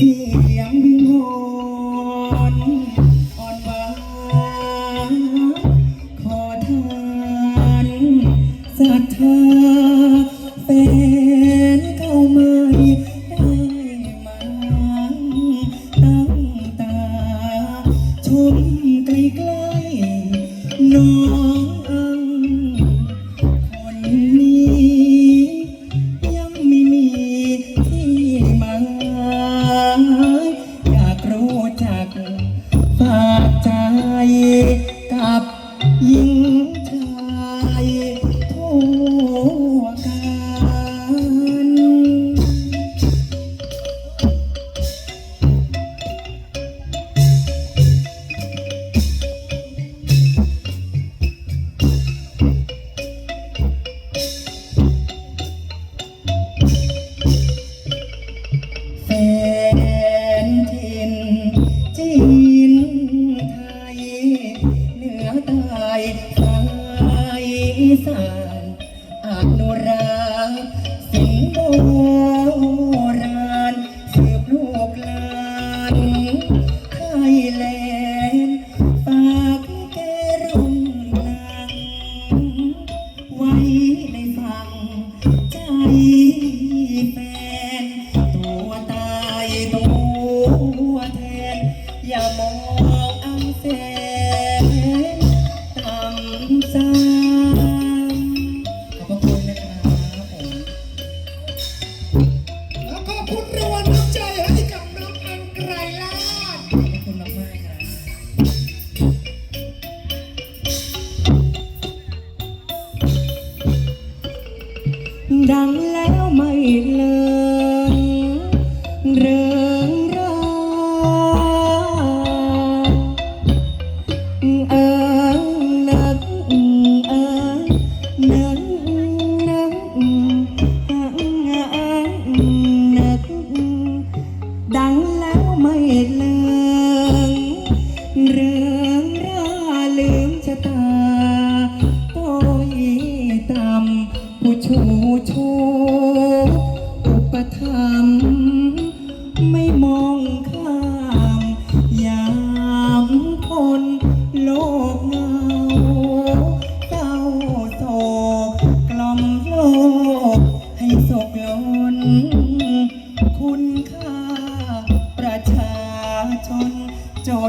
yang. สายอีสานอนุรักษ์สิงห์บุ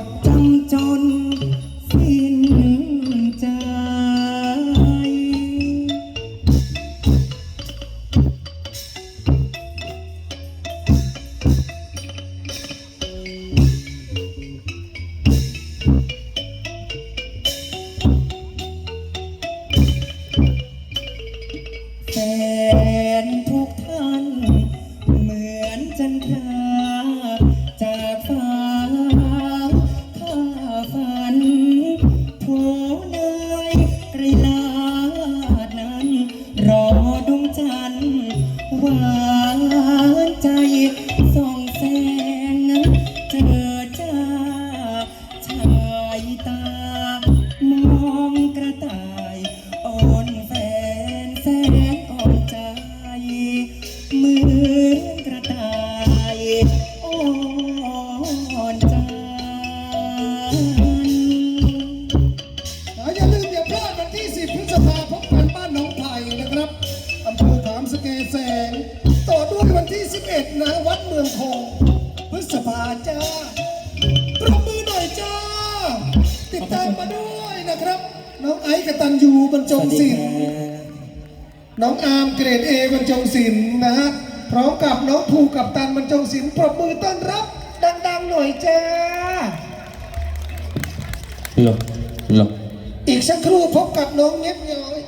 ดจำจน สแกแสง ต่อด้วยวันที่ 11 นะวัดเมืองทองพฤษภาจ้าปรบมือหน่อยจ้า ติดตามมาด้วยนะครับ น้องไอซ์กตันยูบรรจงศิลป์น้องอาร์มเกรดเอบรรจงศิลป์นะฮะพร้อมกับน้องภูกับตันบรรจงศิลป์ปรบมือต้อนรับ ดังๆหน่อยจ้าหลบหลบอีกสักครู่พบกับน้องเงียบย้อย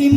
ยิ้ม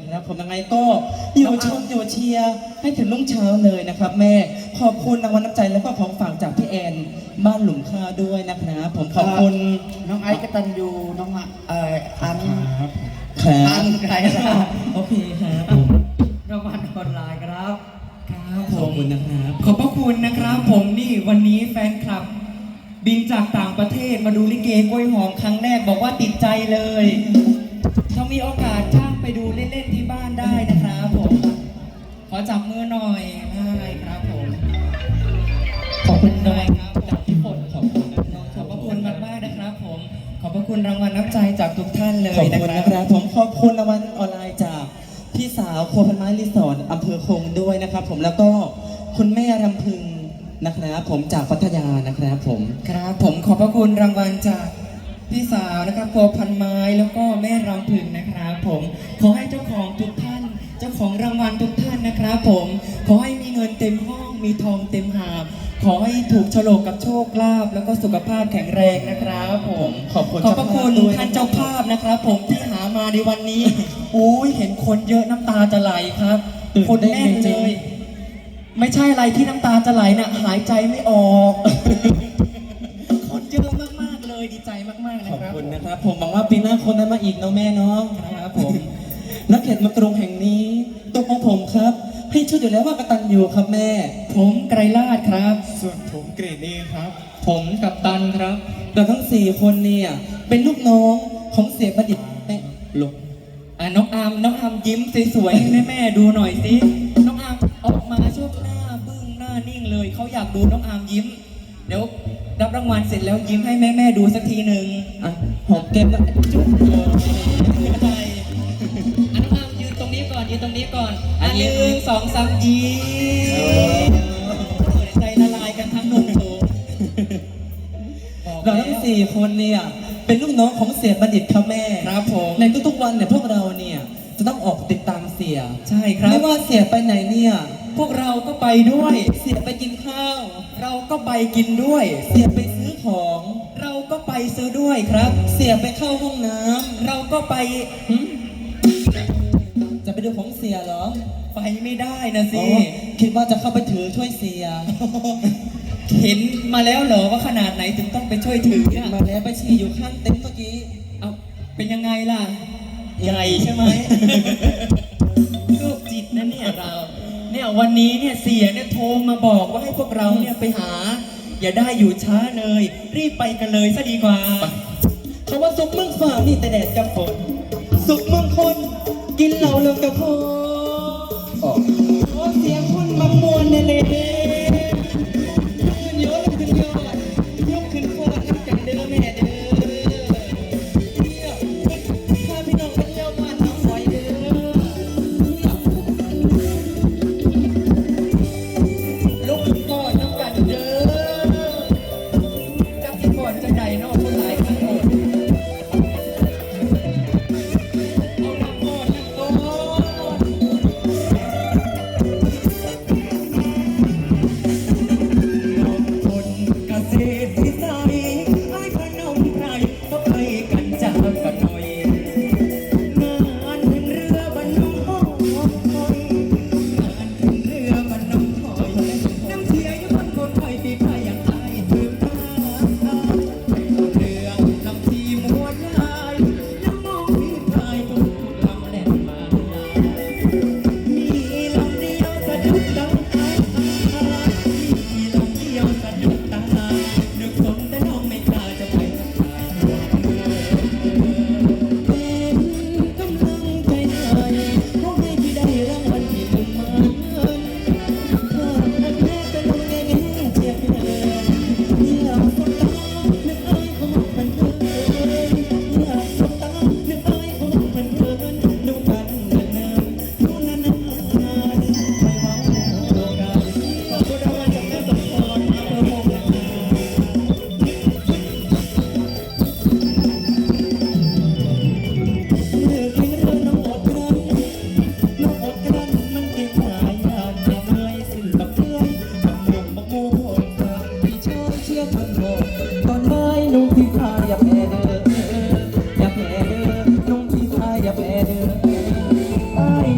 นเลยนะครับผมยังไงก็อยู่ชมอยู่เชียร์ให้ถึงรุ่งเช้าเลยนะครับ แม่ขอบคุณรางวัลน้ำใจแล้วก็ของฝากจากพี่แอนบ้านหลุมข้าวด้วยนะครับผมขอบคุณน้องไอซ์กตันยูน้องอะเอ่ออันครับอันใครครับโอเคครับผมรางวัลออนไลน์ครับครับผขอบมคุณนะครับขอบพระคุณนะครับ ผมนี่วันนี้แฟนคลับ บินจากต่างประเทศมาดูลิเกกล้วยหอมครั้งแรกบอกว่าติดใจเลยถ้ามีโอกาสจ้าง ไปดูเล่นๆที่บ้านได้นะครับผม ขอจับมือหน่อยได้ครับผม ขอบคุณด้วยครับจากพี่ฝนขอบคุณน้องขอบพระคุณมากมากๆนะครับผม ขอบพระคุณรางวัลน้ำใจจากทุกท่านเลยขอบนะคุณครันะบครับผมขอบคุณรางวัลออนไลน์จากพี่สาวโคพันไม้รีสอร์ทอำเภอคงด้วยนะครับ ผมแล้วก็คุณแม่รำพึงนะครับ ผมจากพัทยานะครับผม ครับ ผมขอบพระคุณรางวัลจาก พี่สาวนะครับโพพันไม้แล้วก็แม่รำพึงนะครับผมขอให้เจ้าของทุกท่าน เจ้าของรางวัลทุกท่านนะครับผมขอให้มีเงินเต็มห้องมีทองเต็มหาบขอให้ถูกโฉลกกับโชคลาภแล้วก็สุขภาพแข็งแรงนะครับผมขอบคุณขอบพระคุณเจ้าภาพด้วยท่านเจ้าภาพนะครับ ผมที่หามาในวันนี้อุ้ยเห็นคนเยอะน้ำตาจะไหลครับตื่นคนเต้นแน่นจเลริงยไม่ใช่อะไรที่น้ำตาจะไหลน่ะหายใจไม่ออก เลยดีใจมากๆขนะอบครับคุณนะครับ ผมหวังว่าปีหน้าคนนั้นมาอีกเนาะแม่เนาะครับผมนักเขียนมากรุงแห่งนี้ตัวของผมครับ ให้ช่วยอยู่แล้วว่ากตันอยู่ครับแม่ ผมไกรลาดครับ ส่วนผมเกรดนี่ครับ ผมกับตันครับ เราทั้งสี่คนเนี่ยเป็นลูกน้องของเสียประดิษฐ์แม่ลง อะน้องอามน้องอามยิ้มสวยๆให้แม่ๆดูหน่อยสิน้องอามออกมาชอบหน้าบึ้งหน้านิ่งเลยเขาอยากดูน้องอามยิ้มเดี๋ยว รับรางวัลเสร็จแล้วยิ้มให้แม่ๆดูสักทีหนึ่งอะหอมแก้มแล้วจุ๊บเลยไม่เป็นไรอันน้องอามยืนตรงนี้ก่อนยืนตรงนี้ก่อนอันหนึ่งสองสามยิ้มใจละลายกันทั้งหนุ่มโถเราทั้งสี่คนเนี่ยเป็นลูกน้องของเสียบัณฑิตครับแม่ครับผมในทุกๆวันเนี่ยพวกเราเนี่ยจะต้องออกติดตามเสีย ใช่ครับ ไม่ว่าเสียไปไหนเนี่ยพ พวกเราก็ไปด้วย เสียไปกินข้าว เราก็ไปกินด้วย เสียไปซื้อของ เราก็ไปซื้อด้วยครับ เสียไปเข้าห้องน้ำเราก็ไปจะไปดูของเสียเหรอไปไม่ได้นะสิคิดว่าจะเข้าไปถือช่วยเสีย เห็นมาแล้วเหรอว่าขนาดไหนถึงต้องไปช่วยถือมาแล้วไปฉี่อยู่ข้างเต็นท์เมื่อกี้ เอาเป็นยังไงล่ะ ใหญ่ใช่ไหม วันนี้เนี่ยเสียเนี่ยโทรมาบอกว่าให้พวกเราเนี่ยไปหา อย่าได้อยู่ช้าเลย รีบไปกันเลยซะดีกว่าเคำว่าสุกเมืองฝ่านี่แต่แดดกับฝนสุกเมืองคน กินเหล่าเลิงกับคน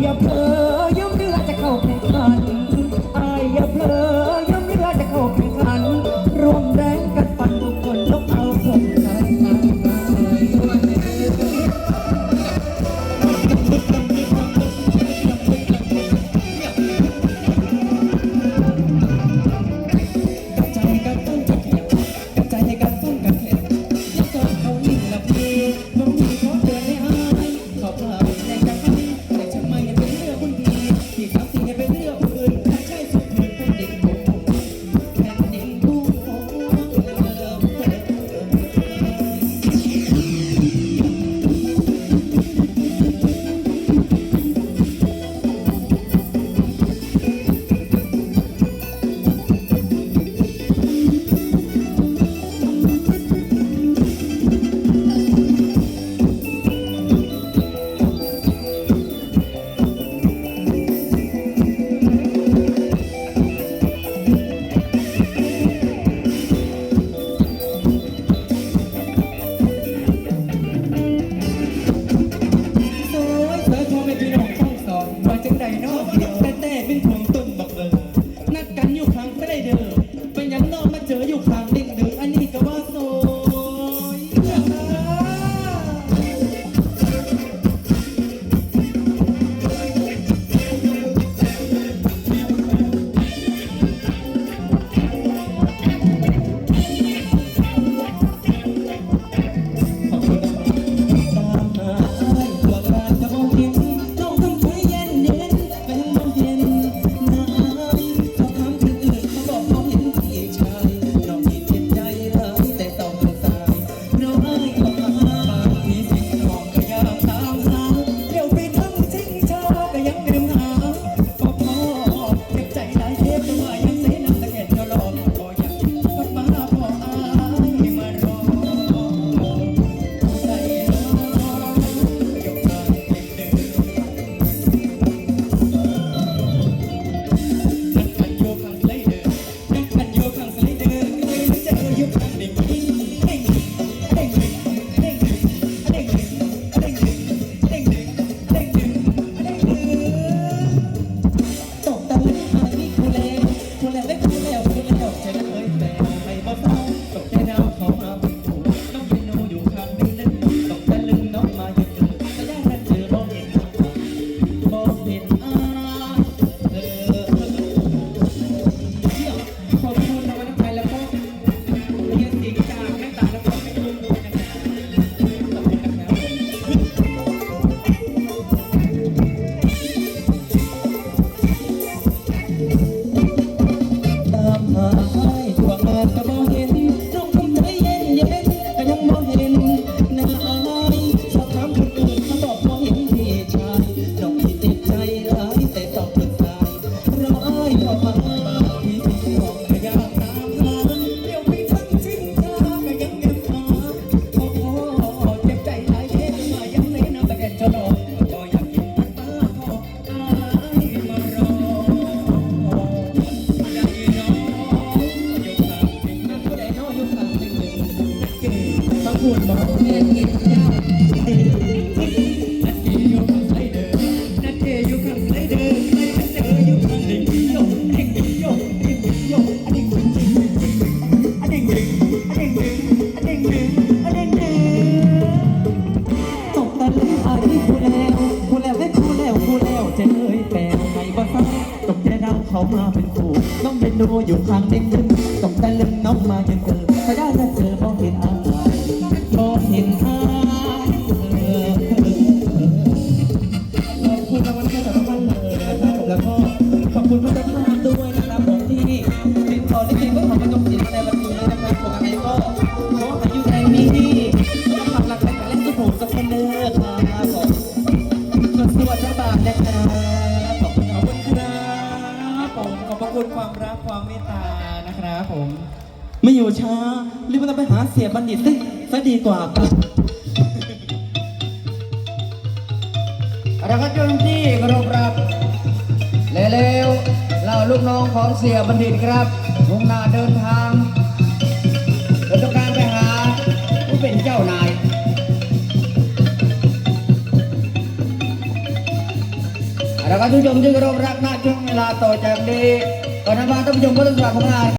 Yeah. ครับตกใจเราเขามาเป็นคู่น้องเป็นดูอยู่ข้างเด้งดึงตกใจลืมน้องมาจนเกิน คุณความรักความเมตตานะครับผม ไม่อยู่ช้ารีบมาไปหาเสียบัณฑิตสิซะดีกว่าครับเราก็เจ้าหน้าที่เคารพครับเร็วๆเราลูกน้องของเสียบัณฑิตครับมุ่งหน้าเดินทางเราต้องการไปหาผู้เป็นเจ้านายเราก็ทุกชมที่เคารพรักณช่วงเวลาต่อจากนี้ ก่อนนำพาท่านผู้ชมผู้ตรวจของงาน